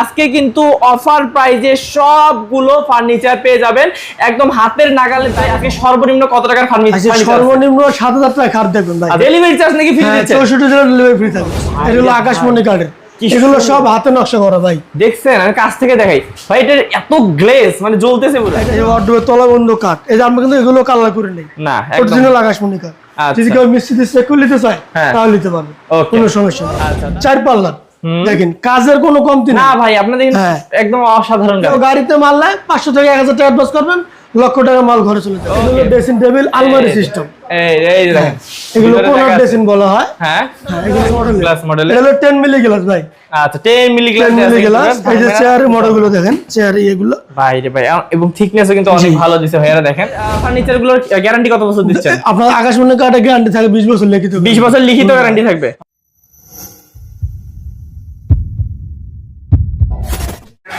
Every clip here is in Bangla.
আজকে কিন্তু অফার প্রাইজে সবগুলো ফার্নিচার পেয়ে যাবেন। একদম হাতের নাগালে তাই আজকে সর্বনিম্ন কত টাকার আচ্ছা ফার্নিচার সর্বনিম্ন সাত হাজার টাকা খাট দেখবেন ভাই। ডেলিভারি চার্জ নাকি ফ্রি হ্যাঁ দিচ্ছে? চৌষট্টি জেলার ডেলিভারি ফ্রি থাকবে এটা হলো আকাশমণি কার্ডের এগুলো সব হাতে নকশা করা ভাই। দেখছেন? আমি কাছ থেকে দেখাই। ভাই এটার এত গ্লেজ মানে জ্বলতেছে পুরো এই তলা বন্ধ কাঠ এই যে আমরা কিন্তু এগুলো কালার করে নেই। না একদম। অরিজিনাল আকাশমণি কাঠ আচ্ছা। যদি কেউ নিতে চায় হ্যাঁ। তাহলে নিতে পারবে। কোনো সমস্যা আচ্ছা। চার পাল্লার। দেখেন কাজের কোনো কমতি না ভাই আপনাদের কিন্তু হ্যাঁ। একদম অসাধারণ গাড়িতে মারলে পাঁচশো থেকে এক হাজার টাকা অ্যাডভান্স করবেন লক্ষ টাকা মাল ঘরে চলে যাবে। এগুলো ড্রেসিং টেবিল আলমারি সিস্টেম এই এই দেখেন। এগুলো ভিতরে কোনার ড্রেসিং বলা হয়। হ্যাঁ। হ্যাঁ, এগুলো মডেল গ্লাস মডেল এটা হলো টেন মিলি গ্লাস ভাই। আচ্ছা 10 milli glass ten milli glass এই যে মডেলগুলো দেখেন চেয়ার এগুলো। ভাই রে ভাই এবং থিকনেসও কিন্তু অনেক ভালো দিছে ভাইয়ারা দেখেন। ফার্নিচারগুলোর গ্যারান্টি কত বছর দিচ্ছেন? আপনার আকাশমণি কার্ডে গ্যারান্টি থাকে বিশ বছর লিখিত 20 বছর লিখিত গ্যারান্টি থাকবে।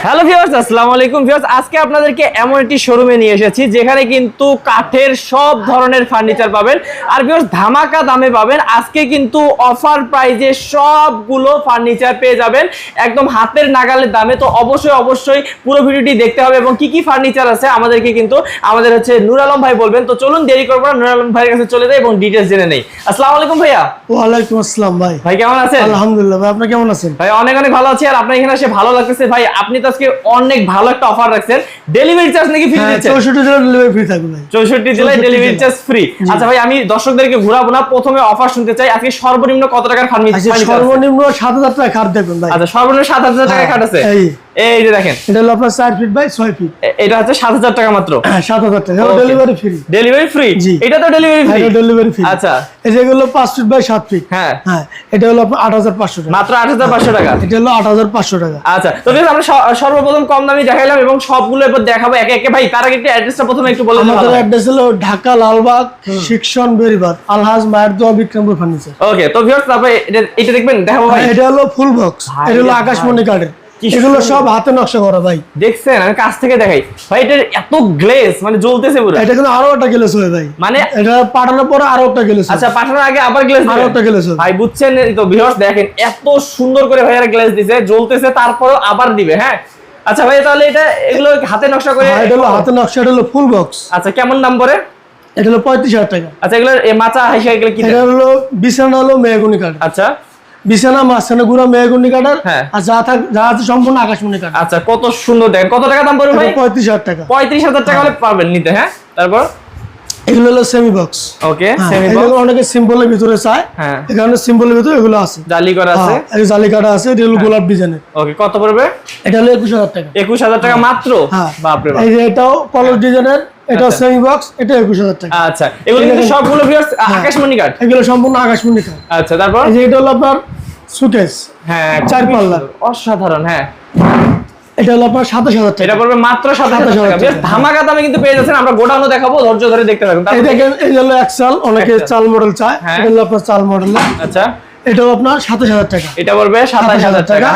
হ্যালো ভিউয়ার্স আসসালামু আলাইকুম ভিউয়ার্স আজকে আপনাদেরকে এমন একটি শোরুমে নিয়ে এসেছি যেখানে কিন্তু কাঠের সব ধরনের ফার্নিচার পাবেন। আর ভিউয়ার্স ধামাকা দামে পাবেন। আজকে কিন্তু অফার প্রাইজে সবগুলো ফার্নিচার পেয়ে যাবেন। একদম হাতের নাগালের দামে। তো অবশ্যই অবশ্যই পুরো ভিডিওটি দেখতে হবে এবং কি কি ফার্নিচার আছে আমাদেরকে কিন্তু আমাদের হচ্ছে নুর আলম ভাই বলবেন। তো চলুন দেরি করব না নূর আলম ভাইয়ের কাছে চলে যাই এবং ডিটেলস জেনে নেই। আসসালামু আলাইকুম ভাইয়া। ওয়ালাইকুম আসসালাম ভাই। ভাই কেমন আছেন? আলহামদুলিল্লাহ ভাই আপনি কেমন আছেন? ভাই অনেক অনেক ভালো আছি। আর আপনার এখানে এসে ভালো লাগতেছে। ভাই আপনি তো আজকে অনেক ভালো একটা অফার রাখছেন। ডেলিভারি চার্জ নাকি ফ্রি হ্যাঁ দিচ্ছেন চৌষট্টি ডেলিভারি ফ্রি থাকবে ভাই। চৌষট্টি জেলায় ডেলিভারি চার্জ ফ্রি আচ্ছা ভাই আমি দর্শকদেরকে ঘুরাবো না। প্রথমে অফার শুনতে চাই। আজকে সর্বনিম্ন কত টাকার আচ্ছা সর্বনিম্ন সাত হাজার টাকা খাট দেখবেন ভাই। আচ্ছা সর্বনিম্ন সাত হাজার টাকা হ্যাঁ, খাট আছে? এই। যে দেখেন। এটা হলো আপনার চার ফিট বাই ছয় ফিট এটা হচ্ছে সাত হাজার টাকা মাত্র। হ্যাঁ সাত হাজার টাকা। ডেলিভারি ফ্রি ডেলিভারি ফ্রি এটা তো ডেলিভারি ফ্রি এটা ডেলিভারি ফ্রি আচ্ছা। এই যেগুলো পাঁচ ফিট বাই সাত ফিট হ্যাঁ। হ্যাঁ এটা হলো আপনার আট হাজার পাঁচশো টাকা। মাত্র আট হাজার পাঁচশো টাকা? এটা হলো আট হাজার পাঁচশো টাকা। আচ্ছা তো আমরা সর্বপ্রথম কম দামি দেখাইলাম এবং সবগুলো দেখাবো একে একে। ভাই তার আগে একটু অ্যাড্রেসটা প্রথমে একটু বলে আমাদের অ্যাড্রেস হলো ঢাকা লালবাগ শিক্ষণ বেরিবাদ আলহাজ মায়ের দোয়া বিক্রমপুর ফার্নিচার। ওকে তো ভিউয়ার্স তারপরে এটা এটা দেখবেন দেখাবো ভাই। এটা হলো ফুল বক্স এটা হলো আকাশমণি কার্ডের এগুলো সব হাতে নকশা করা ভাই। দেখছেন আমি কাছ থেকে দেখাই। ভাই এটার এত গ্লেজ মানে জ্বলতেছে পুরো। এটা কিন্তু আরও একটা গেলেস হবে ভাই। মানে এটা পাঠানোর পরে আরও একটা গেলেস আচ্ছা পাঠানোর আগে আবার গ্লেজ আরও একটা গ্লেজ ভাই বুঝছেন তো ভিউয়ার্স দেখেন এত সুন্দর করে ভাইয়ারা গ্লেজ দিছে জ্বলতেছে তারপরও আবার দিবে হ্যাঁ? আচ্ছা ভাই তাহলে এটা এগুলো হাতে নকশা করে এটা হলো হাতে নকশা এটা হলো ফুল বক্স আচ্ছা কেমন দাম পড়ে এটা হলো পঁয়ত্রিশ হাজার টাকা। আচ্ছা এগুলো মাচা হাইসা এগুলো কি এটা হলো বিছানা হলো মেহগুনি কাঠ। আচ্ছা। বিছানা মাঝখানে গুঁড়া মেহগুনি কাঠার হ্যাঁ। আর যা থাক যা আছে সম্পূর্ণ আকাশমণি কাঠ। আচ্ছা কত সুন্দর দেখেন কত টাকা দাম পড়বে ভাই? পঁয়ত্রিশ হাজার টাকা। পঁয়ত্রিশ হাজার টাকা হলে পাবেন নিতে হ্যাঁ? তারপর? এগুলো হলো সেমি বক্স ওকে হ্যাঁ, সেমি এগুলো অনেকে সিম্বলের ভিতরে চায়। হ্যাঁ। এখানে সিম্বলের ভিতরে এগুলো আছে। জালি করা আছে। হ্যাঁ, এই জালি কাটা আছে এটা হলো গোলাপ ডিজাইনের ওকে কত পড়বে? এটা হলো একুশ হাজার টাকা। একুশ হাজার টাকা মাত্র? হ্যাঁ। বাপরে বাপ। এই যে এটাও কলর ডিজাইনের এটা আচ্ছা। সেমি বক্স এটা একুশ হাজার টাকা। আচ্ছা এগুলো কিন্তু সবগুলো ভিউয়ার্স হ্যাঁ। আকাশমণি কাঠ এগুলো সম্পূর্ণ আকাশমণি কাঠ আচ্ছা তারপর? এই যে এটা হলো আপনার সুকেস হ্যাঁ চার পাল্লা। অসাধারণ হ্যাঁ। এটা হলো আপনার সাতাশ হাজার টাকা। এটা পড়বে মাত্র সাত হাজার টাকা। ধামাকা দামে কিন্তু পেয়ে যাচ্ছেন আমরা গোডাউনও দেখাবো ধৈর্য ধরে দেখতে থাকুন। এই তারপর দেখেন এই অনেকে চাল মডেল চায়। এটা হলো আপনার চাল মডেল আচ্ছা। এটাও আপনার সাতাশ হাজার টাকা। এটা পড়বে সাতাশ হাজার টাকা।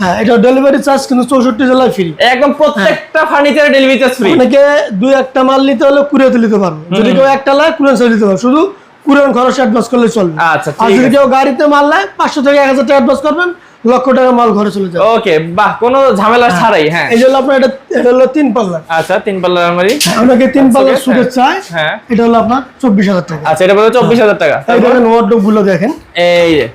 হ্যাঁ। এটা ডেলিভারি চার্জ কিন্তু চৌষট্টি জেলায় ফ্রি একদম প্রত্যেকটা ফার্নিচার ডেলিভারি চার্জ ফ্রি অনেকে দুই একটা মাল নিতে হলে কুরিয়াতে নিতে পারবে। যদি কেউ একটা লাগে সার্ভিস দিতে পারবে। শুধু কুরিয়ান খরচ অ্যাডভান্স করলে চলবে। আচ্ছা, আর যদি কেউ গাড়িতে মাল নেয় পাঁচশো থেকে এক হাজার টাকা অ্যাডভান্স করবেন। লক্ষ টাকা মাল ঘরে চলে যাবে। ওকে বাহ কোনো ঝামেলা ছাড়াই হ্যাঁ। এই জন্য আপনার এটা এটা হলো তিন পাল্লা আচ্ছা তিন পাল্লার আলমারি। আপনাকে তিন পাল্লার সুদের চাই? হ্যাঁ। এটা হলো আপনার চব্বিশ হাজার টাকা। আচ্ছা এটা পড়বে চব্বিশ হাজার টাকা। এই দেখেন ওয়ার্ডরোবগুলো দেখেন। এই যে।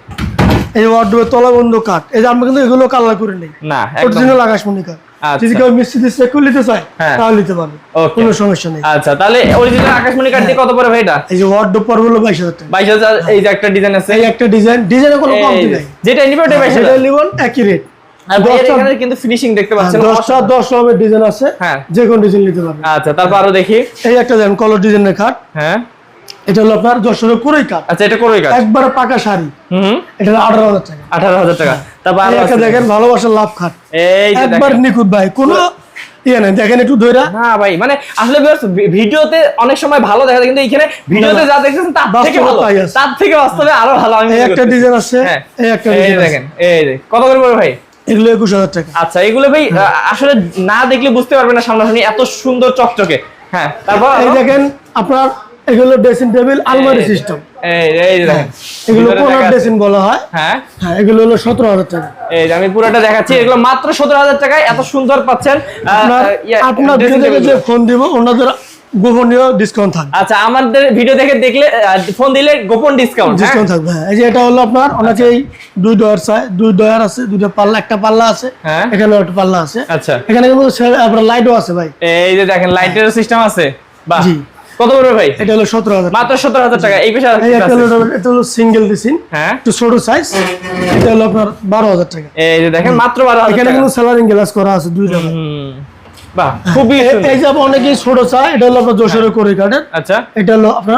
এই ওয়ার্ডরোবের তলা বন্ধ কাঠ। এই যে আমরা কিন্তু এগুলো কালার করে নেই। না একদম। অরিজিনাল আকাশমণি কাঠ। যদি কেউ নিতে চায় হ্যাঁ। তাহলে নিতে পারবে। কোনো সমস্যা নেই। আচ্ছা তাহলে অরিজিনাল আকাশমণি কাঠ দিয়ে কত পড়ে ভাই এটা? এই যে ওয়ার্ডরোব পর হলো বাইশ হাজার টাকা। বাইশ হাজার এই যে একটা ডিজাইন আছে। এই একটা ডিজাইন ডিজাইনের কোনো কমতি নাই। যেটা নিবে ওটা বাইশ সেটা হাজার। একই রেট আর ভাইয়ের দশটা- এখানে কিন্তু ফিনিশিং দেখতে পাচ্ছেন। রকমের ডিজাইন আছে। হ্যাঁ। যে কোনো ডিজাইন নিতে পারবে। আচ্ছা তারপর আরও দেখি। এই একটা দেন কলর ডিজাইনের খাট হ্যাঁ। এটা হলো আপনার যশোরের কুড়াই কাঠ আচ্ছা এটা করোই কাজ একবার পাকা শাড়ি। হুম। এটা হলো আঠারো হাজার টাকা। আঠারো হাজার টাকা। তারপর। দেখেন ভালোবাসার লাভ খাট। এই একবার নিখুঁত ভাই কোনো ইয়ে দেখেন একটু না ভাই মানে আসলে ভিডিওতে অনেক সময় ভালো দেখা যায় কিন্তু এখানে ভিডিওতে যা দেখতেছেন তার থেকে ভালো। তার থেকে বাস্তবে আরও ভালো আমি একটা ডিজাইন আছে হ্যাঁ। এই একটা এই ডিজাইন দেখেন এই কত করে পড়বে ভাই? এগুলো একুশ হাজার টাকা। আচ্ছা এগুলো ভাই আসলে না দেখলে বুঝতে পারবেন না সামনাসামনি এত সুন্দর চকচকে। হ্যাঁ তারপর এই দেখেন আপনার এগুলো ড্রেসিং টেবিল আলমারি সিস্টেম এই এই দেখেন। এগুলো কোনার ড্রেসিং বলা হয়। হ্যাঁ। হ্যাঁ এগুলো হলো সতেরো হাজার টাকা। এই আমি পুরোটা দেখাচ্ছি। এগুলো মাত্র সতেরো হাজার টাকায় এত সুন্দর পাচ্ছেন। আপনার ইয়ে, আপনার dressing ভিডিও table যে ফোন দিব ওনাদের গোপনীয় ডিসকাউন্ট থাকবে। আচ্ছা আমাদের ভিডিও দেখে দেখলে ফোন দিলে গোপন ডিসকাউন্ট ডিসকাউন্ট থাকবে হ্যাঁ। এই যে এটা হলো আপনার অনেকেই দুই ডয়ার চায় দুই ডয়ার আছে দুইটা পাল্লা একটা পাল্লা আছে হ্যাঁ। এখানেও একটা পাল্লা আছে। আচ্ছা। এখানে কিন্তু সে- আপনার লাইটও আছে ভাই। এই যে দেখেন লাইটের সিস্টেম আছে। বাহ। কত পড়বে ভাই? এটা হলো সতেরো হাজার মাত্র সতেরো হাজার টাকা এই পেশা হলো এটা হলো সিঙ্গেল ডিসিন হ্যাঁ। একটু ছোট সাইজ এটা হলো আপনার বারো হাজার টাকা। এই যে দেখেন মাত্র এখানে টাকা। কিন্তু স্যালারিং গ্লাস করা আছে দুই টাকা বাহ খুবই এই- যে অনেকেই ছোট চায় এটা হলো আপনার যশোরের করে কাঠের আচ্ছা। এটা হলো আপনার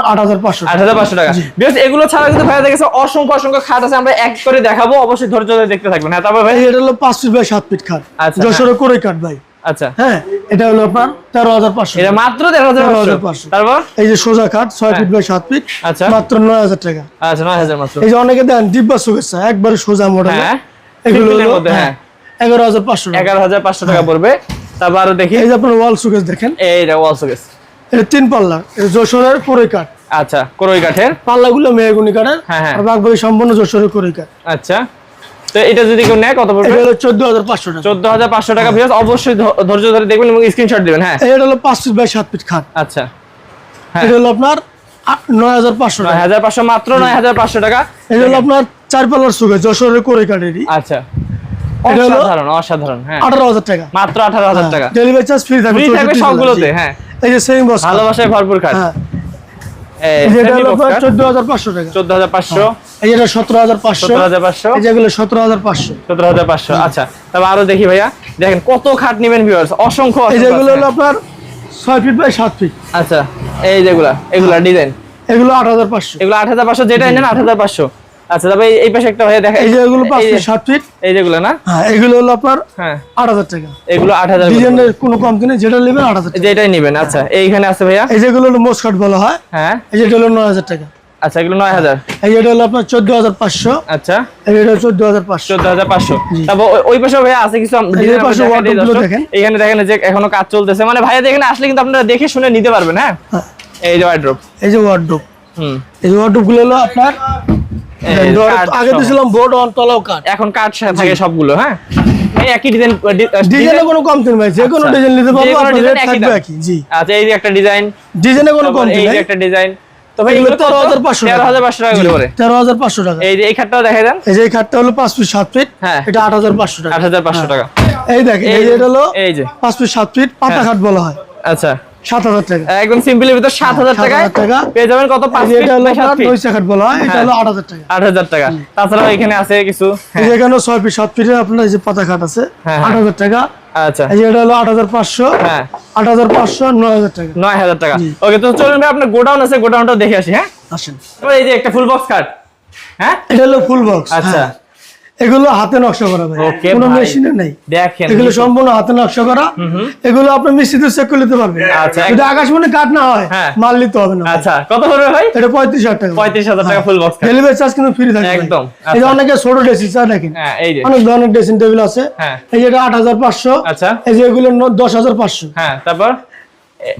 টাকা। বেশ এগুলো ছাড়া কিন্তু ভাইয়া দেখেছে অসংখ্য অসংখ্য খাট আছে আমরা এক করে দেখাবো অবশ্যই ধৈর্য ধরে দেখতে থাকবেন। হ্যাঁ তারপর ভাই? এটা হলো পাঁচ ফিট বাই সাত ফিট খাট। আচ্ছা, যশোরের করে কাঠ ভাই। আচ্ছা। হ্যাঁ এটা হলো আপনার তেরো হাজার পাঁচশো এটা মাত্র তেরো হাজার পাঁচশো। তারপর? এই যে সোজা খাট ছয় ফিট বাই সাত ফিট আচ্ছা। মাত্র নয় হাজার টাকা। আচ্ছা নয় হাজার মাত্র। এই যে অনেকে দেন ডিব্বা শুভেচ্ছা একবারে সোজা মডেল। হ্যাঁ। এগুলো মধ্যে, হ্যাঁ। এগারো হাজার পাঁচশো টাকা। এগারো হাজার পাঁচশো টাকা পড়বে। তারপর আরও দেখি। এই যে আপনার ওয়াল সুকেশ দেখেন। এইটা ওয়াল শোকেস। এটা তিন পাল্লা যশোরের করে কাঠ। আচ্ছা করই কাঠের। পাল্লাগুলো মেহগুনি কাঠের হ্যাঁ, হ্যাঁ। বাকি সম্পূর্ণ যশোরের করে কাঠ। আচ্ছা। তো এটা যদি কেউ নেয় কত পড়বে? এটা হলো চোদ্দ হাজার পাঁচশো টাকা। চোদ্দ হাজার পাঁচশো টাকা ভিউজ অবশ্যই ধৈর্য ধরে দেখবেন এবং স্ক্রিনশট দিবেন হ্যাঁ। এটা হলো পাঁচ ফিট বাই সাত ফিট খাট। আচ্ছা। হ্যাঁ। এটা হলো আপনার আ- নয় হাজার পাঁচশো নয় টাকা হাজার পাঁচশো মাত্র নয় হাজার পাঁচশো টাকা। এটা হলো আপনার চার পাল্লার সুকেশ যশোরের করে কাঠেরই। আচ্ছা। এটা হলো- অসাধারণ অসাধারণ হ্যাঁ। আঠারো হাজার টাকা। মাত্র আঠারো হাজার টাকা। ডেলিভারি চার্জ ফ্রি থাকবে ফ্রি থাকবে সবগুলোতে হ্যাঁ। এই যে সেম বক্স ভালোবাসায় ভরপুর কাঠ হ্যাঁ। এই এই যে এটা semi হলো box আপনার কাঠ, চোদ্দ হাজার পাঁচশো টাকা। চোদ্দ হাজার পাঁচশো? এই যে এটা সতেরো হাজার পাঁচশো। সতেরো হাজার পাঁচশো? এই যেগুলো সতেরো হাজার পাঁচশো। সতেরো হাজার পাঁচশো আচ্ছা। তারপর আরও দেখি ভাইয়া। দেখেন কত খাট নিবেন ভিউয়ার্স অসংখ্য এই যেগুলো হলো আপনার ছয় ফিট বাই সাত ফিট আচ্ছা এই যেগুলা এগুলা ডিজাইন এগুলো আট হাজার পাঁচশো। এগুলো আট হাজার পাঁচশো যেটা নেন আট হাজার পাঁচশো। আচ্ছা তবে এই- পাশে একটা ভাইয়া দেখা এই যে এগুলো পাঁচ এই ফিট যে- সাত ফিট এই যেগুলো না? হ্যাঁ এগুলো হলো আপনার হ্যাঁ। আট হাজার টাকা। এগুলো আট হাজার ডিজাইনের কোনো কমতি নেই যেটা নেবেন আট হাজার টাকা। যেটাই নিবেন আচ্ছা। এইখানে আছে ভাইয়া? এই যেগুলো হলো মোসকাট বলা হয় হ্যাঁ। এই যেটা হলো নয় হাজার টাকা। আচ্ছা এগুলো নয় হাজার। এই যেটা হলো আপনার চোদ্দ হাজার পাঁচশো। আচ্ছা। চোদ্দ হাজার পাঁচশো। তারপর ওই- পাশে ভাইয়া আছে কিছু design পাশে আমরা দেখাই দিই wardrobe গুলো দর্শক। দেখেন। এখানে দেখেন যে এখনও কাজ চলতেছে। মানে ভাইয়া এখানে আসলে কিন্তু আপনারা দেখে শুনে নিতে পারবেন হ্যাঁ? হ্যাঁ। এই যে ওয়ার্ড্রোপ এই যে ওয়ার্ডরোব হুম। এই যে ওয়ার্ডরোবগুলো হলো আপনার আগে সহ। দিয়েছিলাম বোর্ড অন তলাও কাঠ এখন কাঠ থাকে সবগুলো হ্যাঁ? এই একই ডিজাইন ডিজাইনে কোনো কমতি নেই যে কোনো আচ্ছা। ডিজাইন নিতে পারব আপনার রেট থাকবে একই জি। আচ্ছা এই একটা ডিজাইন ডিজাইনে কোনো কমতি একটা ডিজাইন এগুলো টাকা। করে পড়ে। এই যে এই খাটটাও দেখাই দেন। এই যে এই খাটটা হলো পাঁচ ফিট সাত ফিট হ্যাঁ। এটা আট হাজার পাঁচশো টাকা। আট হাজার পাঁচশো টাকা। এই দেখেন এই এই যে এটা হলো এই যে। পাঁচ ফিট সাত ফিট পাতা হ্যাঁ। খাট বলা হয়। আচ্ছা। সাত হাজার টাকা। একদম সিম্পলের ভিতর সাত হাজার 7,000 টাকা। পেয়ে যাবেন কত? পাঁচ এই এটা হলো বাই সাত আপনার খাট বলা হয় এটা হ্যাঁ। হলো টাকা। তাছাড়াও এখানে আছে কিছু? হ্যাঁ। এখানে ছয় ফিট সাত ফিটের আপনার এই যে পাতা খাট আছে হ্যাঁ, আট হাজার টাকা। আচ্ছা। এই এটা হলো আট হাজার পাঁচশো হ্যাঁ। আট হাজার পাঁচশো নয় হাজার টাকা। নয় হাজার টাকা। ওকে তো চলুন ভাই আপনার গোডাউন আছে গোডাউনটা দেখে আসি হ্যাঁ? আসেন। এই যে একটা ফুল বক্স কার্ড হ্যাঁ? এটা হলো ফুল বক্স আচ্ছা। এগুলো হাতে নকশা করা ভাই। কোনো মেশিনে নেই। দেখেন। এগুলো সম্পূর্ণ হাতে নকশা করা। এগুলো আপনি মিস্ত্রিতে চেক করে নিতে পারবেন। আচ্ছা, যদি আকাশমণি কাঠ না হয় হ্যাঁ। মাল নিতে হবে না আচ্ছা কত পড়বে ভাই? এটা পঁয়ত্রিশ হাজার টাকা। পঁয়ত্রিশ হাজার টাকা ফুল বক্স ডেলিভারি চার্জ কিন্তু ফ্রি থাকবে একদম, এই যে আচ্ছা। অনেকে ছোট ড্রেসিং চার দেখেন। হ্যাঁ এই যে। অনেক ধরনের ড্রেসিং টেবিল আছে। হ্যাঁ। এই যে এটা আট হাজার পাঁচশো। আচ্ছা। এই যে এগুলো ন- দশ হাজার পাঁচশো। হ্যাঁ তারপর?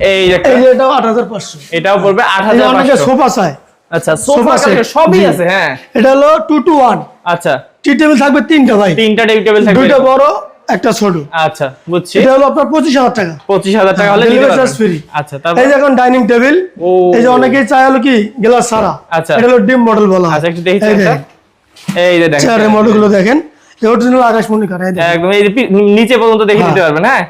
এই যে এটাও আট হাজার পাঁচশো। এটাও পড়বে আট এই যে হাজার অনেকে পাঁচশো। সোফা চায়। আচ্ছা সোফা সেট। সবই আছে হ্যাঁ। এটা হলো টু টু ওয়ান আচ্ছা। টি টেবিল থাকবে তিনটা ভাই। তিনটা টেবিল থাকবে। দুইটা বড় একটা ছোট। আচ্ছা বুঝছি। এটা হলো আপনার পঁচিশ হাজার টাকা। পঁচিশ হাজার টাকা হলে নিতে পারবেন। ফ্রি আচ্ছা তারপর? এই যে এখন ডাইনিং টেবিল এই যে অনেকেই চায় হলো কি গ্লাস ছাড়া। আচ্ছা। এটা হলো ডিম মডেল বলা আচ্ছা একটু দেখি এই দেখেন। এই যে দেখেন। চেয়ারের মডেলগুলো দেখেন। এই অরিজিনাল আকাশমণি কাঠ একদম এই নিচে পর্যন্ত দেখে হ্যাঁ। নিতে পারবেন হ্যাঁ?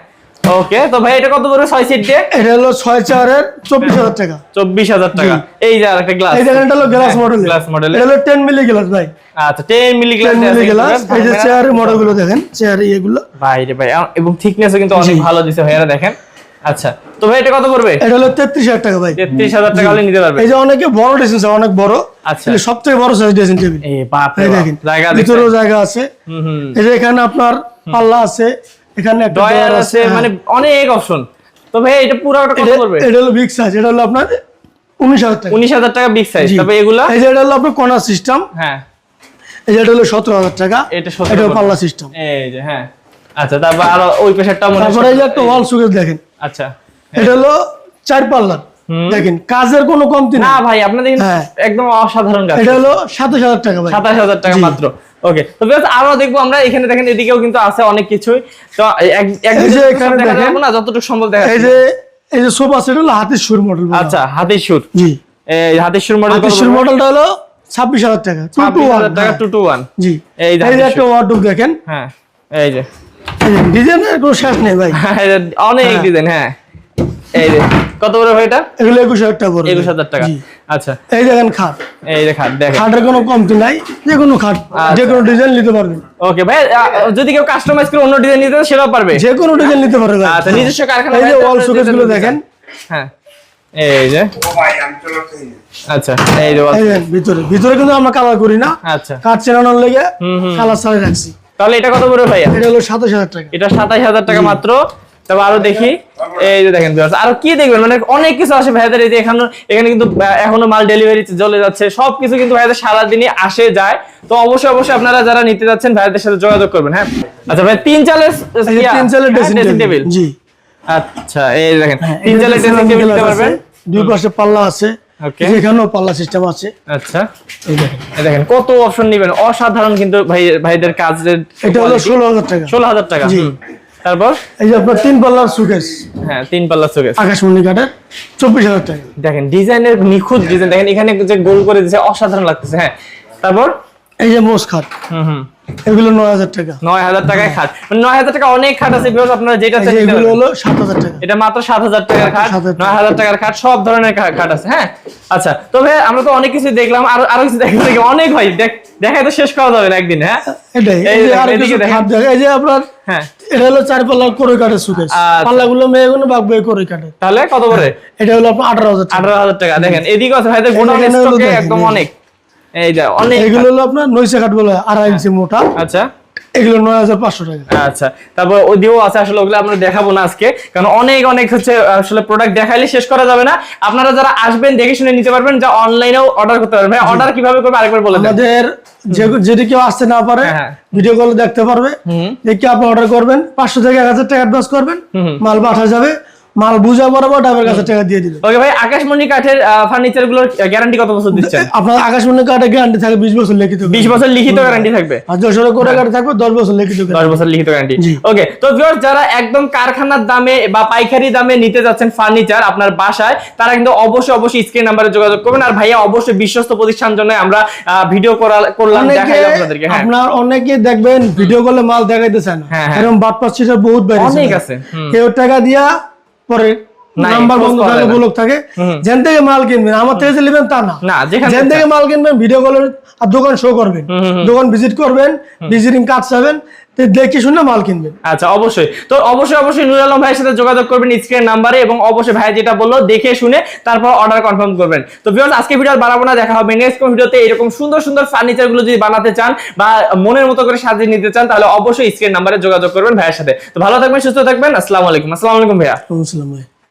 ওকে তো ভাই এটা কত পড়বে ছয় সিট দিয়ে? এটা হলো ছয় চেয়ারের চব্বিশ হাজার টাকা। চব্বিশ হাজার টাকা। এই যে আর একটা গ্লাস এই এটা হলো গ্লাস মডেল গ্লাস মডেল এটা হলো টেন মিলি গ্লাস ভাই। আচ্ছা ten milli glass ten milli glass এই যে চেয়ারের মডেলগুলো দেখেন চেয়ার ইয়েগুলো। ভাই রে ভাই এবং থিকনেসও কিন্তু অনেক ভালো দিছে ভাইয়ারা দেখেন। আচ্ছা তো ভাই এটা কত পড়বে? এটা হলো তেত্রিশ হাজার টাকা ভাই। তেত্রিশ হাজার টাকা হলে নিতে পারবে। এই যে অনেকে বড় ড্রেসিং অনেক বড়। আচ্ছা। সব থেকে বড় সাইজ ড্রেসিং টেবিল এই বাপ রে জায়গা ভিতরেও জায়গা আছে। হুম হুম। এই যে এখানে আপনার পাল্লা আছে। এখানে একটা ডয়ার আছে হ্যাঁ। মানে অনেক অপশন তো ভাই এটা পুরো কত করবে এটা হলো বিগ সাইজ এটা হলো আপনার উনিশ হাজার টাকা। উনিশ হাজার টাকা বিগ সাইজ তবে এগুলা এই যে এটা হলো আপনার কর্নার সিস্টেম হ্যাঁ। এই যে এটা হলো সতেরো হাজার টাকা। এটা 17 এটা পাল্লা সিস্টেম এই যে হ্যাঁ। আচ্ছা তারপর আর ওই পেশারটা মনে তারপরে এই যে একটা ওয়াল সুকেস দেখেন। আচ্ছা। এটা হলো চার পাল্লার। দেখেন কাজের কোনো কমতি না ভাই আপনাদের হ্যাঁ। একদম অসাধারণ কাজ। এটা হলো সাতাশ হাজার টাকা ভাই। সাতাশ হাজার টাকা মাত্র। ওকে তো বেশ আরও দেখব আমরা। এখানে দেখেন এদিকেও কিন্তু আছে অনেক কিছুই। তো এখানে দেখেন। না যতটুকু সম্ভব দেখা এই যে এই যে সোফা সেট হলো হাতির সুর মডেল আচ্ছা হাতের সুর। জি। এই হাতের সুর মডেল হাতির সুর মডেলটা হলো ছাব্বিশ হাজার টাকা টু টু ওয়ান। টাকা টু টু ওয়ান। জি। এই যে একটা ওয়ার্ডরোব দেখেন। হ্যাঁ এই যে। ডিজাইনের কোনো শেষ নেই ভাই। অনেক হ্যাঁ। ডিজাইন হ্যাঁ। এই যে কত বড় ভাই এটা? এগুলো একুশ হাজার টাকা পড়বে। একুশ হাজার টাকা। আচ্ছা। এই দেখেন খাট। এই যে খাট দেখেন। খাটের কোনো কমতি নাই যে কোনো খাট আচ্ছা। যে কোনো ডিজাইন নিতে পারবেন ওকে ভাই যদি কেউ কাস্টমাইজ করে অন্য ডিজাইন নিতে সেটাও পারবে। যে কোনো ডিজাইন নিতে পারবে। আচ্ছা নিজস্ব কারখানা এই যে ওয়াল শোকেসগুলো দেখেন। হ্যাঁ। এই যে। আচ্ছা এই ভিতরে ভিতরে কিন্তু আমরা কালার করি না। আচ্ছা। কাঠ চেনানোর লেগে। কালার ছাড়াই রাখছি। তাহলে এটা কত করে ভাইয়া? এটা হলো সাতাশ হাজার টাকা। এটা সাতাশ হাজার টাকা মাত্র। তবে আরও দেখি। এই যে দেখেন আরও কি দেখবেন? মানে অনেক কিছু আসে ভাইয়াদের এই যে এখানে এখানে কিন্তু এখনও মাল ডেলিভারি চলে যাচ্ছে। সবকিছু কিন্তু ভাইয়াদের সারাদিনই আসে যায়। তো অবশ্যই অবশ্যই আপনারা যারা নিতে যাচ্ছেন ভাইয়াদের সাথে যোগাযোগ করবেন হ্যাঁ? আচ্ছা ভাই তিন চালের তিন চালের ড্রেসিং ড্রেসিং টেবিল জি। আচ্ছা এই দেখেন হ্যাঁ, তিন চালের ড্রেসিং টেবিল নিতে পারবেন। দুই পাশে পাল্লা আছে। Okay. এখানেও পাল্লা সিস্টেম আছে। আচ্ছা। দেখেন। কত অপশন নিবেন? অসাধারণ কিন্তু ভাই ভাইদের কাজের এটা হলো ষোলো হাজার টাকা। ষোলো হাজার টাকা। তারপর? এই যে আপনার তিন পাল্লার সুকেস হ্যাঁ তিন পাল্লা চোখে আকাশমণি কাঠের চব্বিশ হাজার টাকা। দেখেন ডিজাইনের নিখুঁত ডিজাইন। দেখেন এখানে যে গোল করে দিয়েছে অসাধারণ লাগতেছে হ্যাঁ। তারপর? এই যে মোষ খাট। হুম হুম। এগুলো নয় হাজার টাকা। নয় হাজার টাকায় খাট। মানে নয় হাজার টাকা অনেক খাট আছে বিকজ আপনারা যেটা এগুলো হলো সাত হাজার টাকা। এটা মাত্র সাত হাজার টাকার খাট। নয় হাজার টাকার খাট সব ধরনের খাট আছে হ্যাঁ। আচ্ছা তবে আমরা তো অনেক কিছু দেখলাম আরও আরও কিছু দেখলাম নাকি? অনেক ভাই দেখ দেখাই তো শেষ করা যাবে না একদিন হ্যাঁ। এটাই এই যে আপনার হ্যাঁ। এটা হলো চার পাল্লা করে সুকেস আচ্ছা। পাল্লাগুলো করে কাটে। তাহলে কত করে? এটা হলো আপনার আঠারো হাজার আঠারো হাজার টাকা। দেখেন এদিকে আছে ভাইদের একদম অনেক। এই যে অনেক। এগুলো হলো আপনার নৈশা কাঠ বলে আড়াই ইঞ্চি মোটা। আচ্ছা। এগুলো নয় হাজার পাঁচশো টাকা। আচ্ছা তারপর ওদিও আছে আসলে ওগুলো আমরা দেখাবো না আজকে কারণ অনেক অনেক হচ্ছে আসলে প্রোডাক্ট দেখাইলে শেষ করা যাবে না। আপনারা যারা আসবেন দেখে শুনে নিতে পারবেন যা অনলাইনেও অর্ডার করতে পারবেন। অর্ডার কীভাবে করবে আরেকবার বলে আমাদের যদি কেউ আসতে না পারে হ্যাঁ, হ্যাঁ। ভিডিও কলে দেখতে পারবে। দেখে আপনি অর্ডার করবেন। পাঁচশো থেকে এক হাজার টাকা অ্যাডভান্স করবেন। মাল পাঠা যাবে। মাল বুঝা বরাবর ড্রাইভার কাছে টাকা দিয়ে ওকে ভাই আকাশমণি কাঠের ফার্নিচারগুলোর গ্যারান্টি কত বছর দিচ্ছেন? আপনার আকাশমণি কার্ডে গ্যারান্টি থাকে বিশ বছর লিখিত বিশ বছর লিখিত গ্যারান্টি থাকবে? আর যশোরে করে কার্ড থাকবে দশ বছর লিখিত guarantee। দশ বছর লিখিত গ্যারান্টি ওকে তো যারা একদম কারখানার দামে বা পাইকারি দামে নিতে যাচ্ছেন ফার্নিচার আপনার বাসায় তারা কিন্তু অবশ্যই অবশ্যই স্ক্রিন নাম্বারে যোগাযোগ করবেন। আর ভাইয়া অবশ্যই বিশ্বস্ত প্রতিষ্ঠান জন্য আমরা ভিডিও করা করলাম দেখাইলাম আপনাদেরকে হ্যাঁ। আপনার অনেকে দেখবেন ভিডিও কলে মাল দেখাইতেছেন না। হ্যাঁ, হ্যাঁ। এরকম বাটপাস সিটার বহুত বাইরে অনেক আছে, কেউ টাকা দিয়া পরে নাম্বার বন্ধ থাকে যায় ব্লক থাকে যেন থেকে মাল কিনবেন। আমার থেকে নেবেন তা না। যেন থেকে মাল কিনবেন ভিডিও কলের আর দোকান শো করবেন। দোকান ভিজিট করবেন ভিজিটিং কার্ড চাবেন দেখে শুনে মাল কিনবেন। আচ্ছা অবশ্যই। তো অবশ্যই অবশ্যই নুর আলম ভাইয়ের সাথে যোগাযোগ করবেন স্ক্রিন নাম্বারে এবং অবশ্যই ভাই যেটা বলল দেখে শুনে তারপর অর্ডার কনফার্ম করবেন। তো ভিউয়ার্স আজকে ভিডিও আর বাড়াবো না দেখা হবে নেক্সট কোন ভিডিওতে এরকম সুন্দর সুন্দর ফার্নিচারগুলো যদি বানাতে চান বা মনের মতো করে সাজিয়ে নিতে চান তাহলে অবশ্যই স্ক্রিন নাম্বারে যোগাযোগ করবেন ভাইয়ের সাথে। তো ভালো থাকবেন সুস্থ থাকবেন আসসালামু আলাইকুম। আসসালামু আলাইকুম ভাইয়া। ভাই।